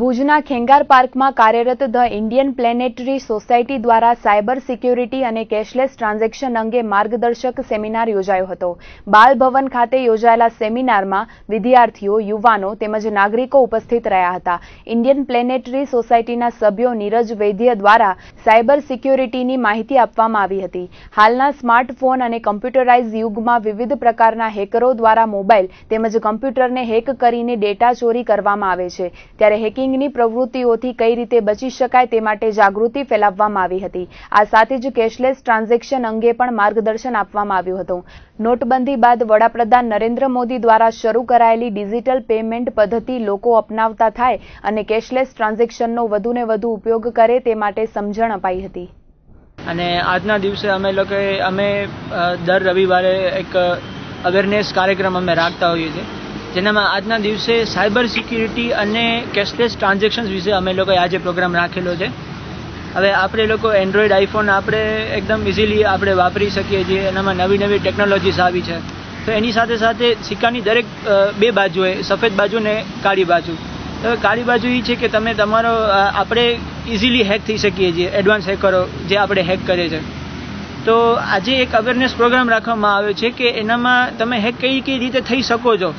ભુજના ખેંગાર પાર્કમાં કાર્યરત ધ ઇન્ડિયન પ્લેનેટરી સોસાયટી દ્વારા સાયબર સિક્યુરિટી અને કેશલેસ ટ્રાન્ઝેક્શન અંગે માર્ગદર્શક સેમિનાર યોજાયો હતો. બાલ ભવન ખાતે યોજાયેલા સેમિનારમાં વિદ્યાર્થીઓ, યુવાનો તેમજ નાગરિકો ઉપસ્થિત રહ્યા હતા. ઇન્ડિયન પ્લેનેટરી સોસાયટીના સભ્યો નીરજ વૈદ્ય દ્વારા સાયબર સિક્યુરિટીની માહિતી આપવામાં આવી હતી. હાલના સ્માર્ટફોન અને કમ્પ્યુટરાઇઝ યુગમાં વિવિધ પ્રકારના હેકરો દ્વારા મોબાઈલ તેમજ કમ્પ્યુટરને હેક કરીને ડેટા ચોરી કરવામાં આવે છે. ત્યારે હેકિંગની પ્રવૃત્તિઓથી કઈ રીતે બચી શકાય તે માટે જાગૃતિ ફેલાવવામાં આવી હતી. આ સાથે જ કેશલેસ ટ્રાન્ઝેક્શન અંગે પણ માર્ગદર્શન આપવામાં આવ્યું હતું. નોટબંધી બાદ વડાપ્રધાન નરેન્દ્ર મોદી દ્વારા શરૂ કરાયેલી ડિજિટલ પેમેન્ટ પદ્ધતિ લોકો અપનાવતા થાય અને કેશલેસ ટ્રાન્ઝેક્શનનો વધુને વધુ ઉપયોગ કરે તે માટે સમજણ અપાઈ હતી. અને આજના દિવસે અમે લોકોએ, અમે દર રવિવારે એક અવેરનેસ કાર્યક્રમ અમે રાખતા હોઈએ છીએ. જેનામાં આજના દિવસે સાયબર સિક્યુરિટી અને કેશલેસ ટ્રાન્ઝેક્શન્સ વિશે અમે લોકોએ આજે પ્રોગ્રામ રાખેલો છે. હવે આપણે લોકો એન્ડ્રોઈડ આઈફોન આપણે એકદમ ઇઝીલી આપણે વાપરી શકીએ છીએ. એનામાં નવી નવી ટેકનોલોજીસ આવી છે. તો એની સાથે સાથે સિક્કાની દરેક બે બાજુ હોય સફેદ બાજુ ને કાળી બાજુ. તો કાળી બાજુ એ છે કે તમે તમારો આપણે ઇઝીલી હેક થઈ શકીએ છીએ. એડવાન્સ હેકરો જે આપણે હેક કરે છે. તો આજે એક અવેરનેસ પ્રોગ્રામ રાખવામાં આવ્યો છે કે એનામાં તમે હેક કઈ કઈ રીતે થઈ શકો છો?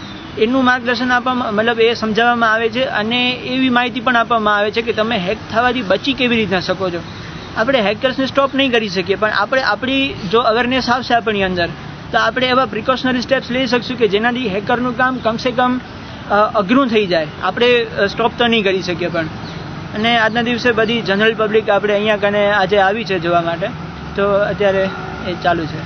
એનું માર્ગદર્શન આપવામાં, મતલબ એ સમજાવવામાં આવે છે અને એવી માહિતી પણ આપવામાં આવે છે કે તમે હેક થવાથી બચી કેવી રીતના શકો છો. આપણે હેકર્સને સ્ટોપ નહીં કરી શકીએ, પણ આપણે આપણી જો અવેરનેસ આવશે આપણી અંદર, તો આપણે એવા પ્રિકોશનરી સ્ટેપ્સ લઈ શકશું કે જેનાથી હેકરનું કામ કમસે કમ અઘરું થઈ જાય. આપણે સ્ટોપ તો નહીં કરી શકીએ પણ. અને આજના દિવસે બધી જનરલ પબ્લિક આપણે અહીંયા કને આજે આવી છે જોવા માટે. તો અત્યારે એ ચાલુ છે.